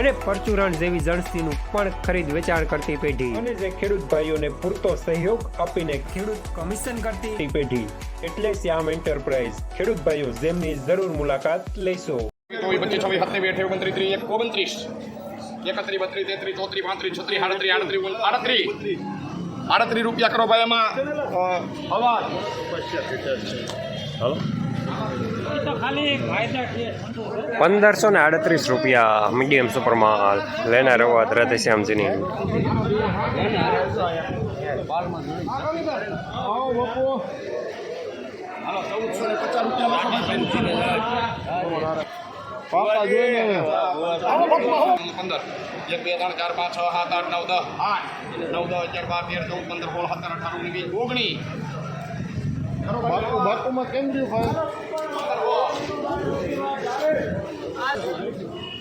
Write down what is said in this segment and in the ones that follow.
અને પરચુરણ જેવી જણસીનું પણ ખરીદ વેચાણ કરતી પેઢી. અને જે ખેડૂત ભાઈઓને પૂરતો સહયોગ આપીને ખેડૂત કમિશન કરતી પેઢી. એટલે શ્યામ એન્ટરપ્રાઇઝ. ખેડૂત ભાઈઓ જેમની જરૂર મુલાકાત લેશો. ચોવીસ પચીસ છવ્વીસ સત્યાવીસ અઠ્યાવીસ ઓગણત્રીસ ત્રીસ એક ઓગણત્રીસ. એકત્રીસ બત્રીસ તેત્રીસ ચોત્રીસ પાંત્રીસ છત્રીસ આડત્રીસ આડત્રીસ આડત્રીસ. આડત્રીસ રૂપિયા કરો ભાઈ એમાં અવાજ. પંદરસો ને આડત્રીસ રૂપિયા મીડિયમ સુપર માલ. લેના હોવા રાધેશ્યામજીની પચાસ રૂપિયા પંદર. એક બે ત્રણ ચાર પાંચ છ સાત આઠ નવ દસ. આઠ નવ દસ અગિયાર બાર તેર ચૌદ પંદર સોળ સત્તર અઢાર ઓગણીસ. વીસ ભાઈ?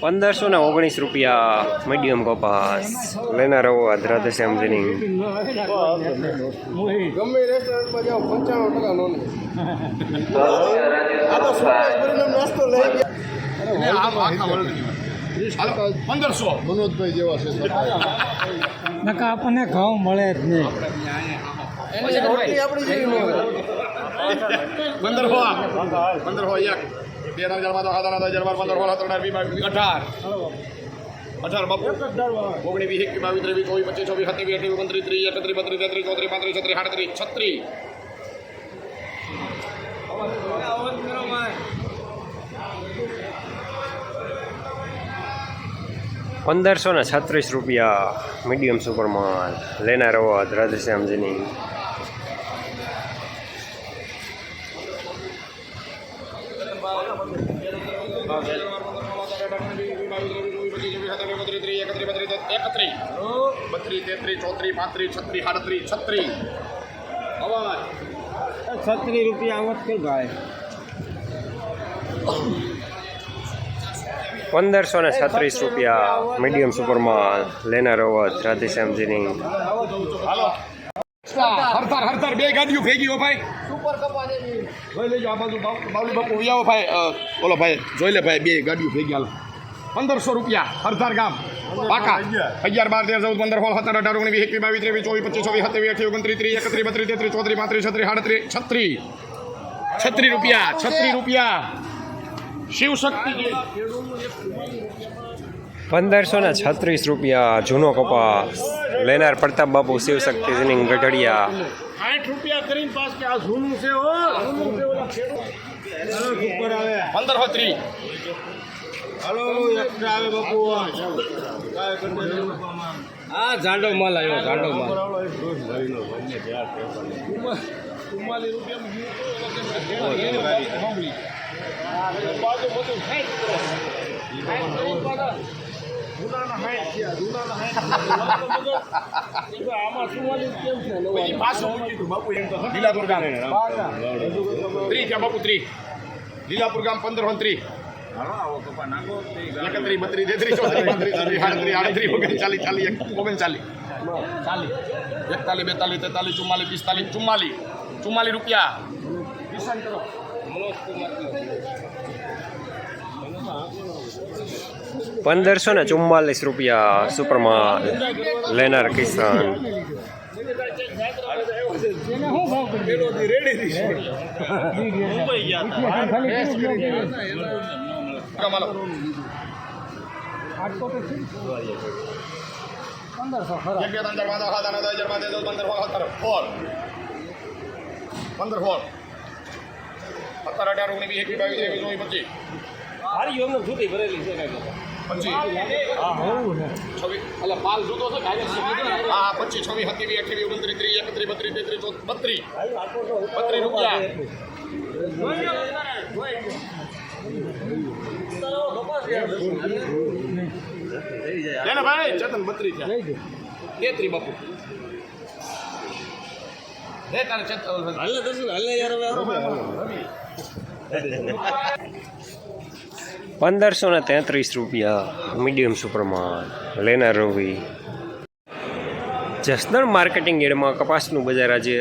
પંદરસો ને ઓગણીસ રૂપિયા મીડિયમ કપાસ. લેનાર હોવા રાધેશ્યામજીની ગમે રેસ્ટોરન્ટમાં જાઓ પંચાણું ટકા લોન આ તો સુરેશ નાસ્તો લઈ ગયા. પંદરસો. મનોજભાઈ જેવા છે નકા આપણને ઘઉં મળે જ નહીં. આપણી જેવી પંદર હો પંદર હો એક. બે ત્રણ હજારમાં તો હાથ હજાર બાર પંદર હોવા વીસ, બાવીસ, અઢાર. અઢાર, બાપુ. ઓગણી વીસ, એકવીસ, બાવીસ, ત્રેવીસ, ચોવીસ, પચીસ, છવ્વીસ સત્યાવીસ અઠ્યાવીસ ઓગણત્રીસ, ત્રીસ, એકત્રીસ, બત્રીસ, તેત્રીસ, ચોત્રીસ, પાંત્રીસ, છત્રીસ આડત્રીસ છત્રીસ. પંદરસો ને છત્રીસ રૂપિયા મીડિયમ સુપર માલ. લેનાર હોવા રાધેશ્યામજીની બત્રીસ તેત્રીસ ચોત્રીસ પાંત્રીસ છત્રીસ આડત્રીસ છત્રીસ અવાજ છત્રીસ રૂપિયા આવત ભાઈ પંદરસો ને છત્રીસ રૂપિયા મીડિયમ સુપર માલ લેનાર અવધ રાધેશ્યામજીની. હાલો હરતર હરતાર બે ગાડીઓ ભેગી હો ભાઈ. જોઈ લેજો આ બાજુ બાવ- બાવલી બાપુ વિયાવો ભાઈ ઓલો ભાઈ જોઈ લે ભાઈ બે ગાડીઓ ભેગી હાલો. પંદરસો રૂપિયા હરધાર ગામ. પાકા. અગિયાર બાર તેર ચૌદ પંદર સોળ સત્તર અઢાર ઓગણીસ વીસ એકવીસ બાવીસ ત્રેવીસ ચોવીસ પચીસ છવ્વીસ સત્યાવીસ અઠ્યાવીસ ઓગણત્રીસ ત્રીસ એકત્રીસ બત્રીસ તેત્રીસ ચોત્રીસ પાંત્રીસ છત્રીસ આડત્રીસ છત્રીસ. છત્રીસ રૂપિયા છત્રીસ રૂપિયા. શિવ શક્તિ પંદરસો ને છત્રીસ રૂપિયા જૂનો કપાસ લેનાર પ્રતાપ બાપુ શિવશક્તિજીની ગઢડિયા. સાઠ રૂપિયા કરીને પાસ કે આ જૂનું છે ઓ જૂનું છે ઓલા ઉપર આવે. પંદર હો ત્રીસ હાલો એક્સ્ટ્રા આવે બાપુ આ. કરતા નહીં. હા જાંડો માલ આવ્યો ઝાંડો માલ. પછી પાછું લીલાપુર ગામ. ત્રીસ બાપુ ત્રીસ લીલાપુર ગામ પંદર હો ત્રીસ એકત્રીસ બત્રીસ તેત્રીસ ચોત્રીસ પાંત્રીસ છત્રીસ આડત્રીસ આડત્રીસ ઓગણચાલીસ ચાલીસ ઓગણચાલીસ. ચાલીસ. એકતાલીસ બેતાલીસ તેતાલીસ ચુમ્માલીસ પિસ્તાલીસ ચુમ્માલીસ. ચુમ્માલીસ રૂપિયા. પંદરસો ને ચુમ્માલીસ રૂપિયા સુપરમાલ લેનાર કિસાન. પંદરસો પંદર સોળ સત્તર અઢાર ઓગણીસ વીસ એકવીસ બાવીસ એકવીસ ઓગણીસ પચીસ. મારી યોજના છૂટી ભરેલી છે પચીસ. એટલે પાલ જુદો છે હા. પચીસ છવ્વીસ સત્યાવીસ અઠ્યાવીસ ઓગણત્રીસ ત્રીસ એકત્રીસ બત્રીસ તેત્રીસ બત્રીસ. બત્રીસ રૂપિયા. એને ભાઈ ચેતન બત્રીસ છે. તેત્રી બાપુ. હે તારે ચેતન હલ્લે દર્શન હાલે યાર હવે હાલો. પંદરસો ને તેત્રીસ રૂપિયા મીડિયમ સુપરમાં લેના રવિ. જસદણ માર્કેટિંગ એડમાં કપાસનું બજાર આજે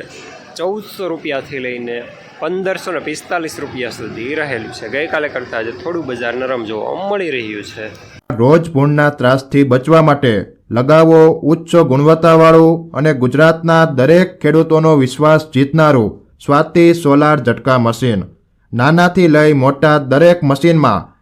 ચૌદસો રૂપિયાથી લઈને પંદરસો ને પિસ્તાલીસ રૂપિયા સુધી રહેલું છે. ગઈકાલે કરતાં આજે થોડું બજાર નરમ જોવા મળી રહ્યું છે. રોજ ભૂણના ત્રાસથી બચવા માટે લગાવો ઉચ્ચ ગુણવત્તાવાળું અને ગુજરાતના દરેક ખેડૂતોનો વિશ્વાસ જીતનારું સ્વાતિ સોલાર ઝટકા મશીન. નાનાથી લઈ મોટા દરેક મશીનમાં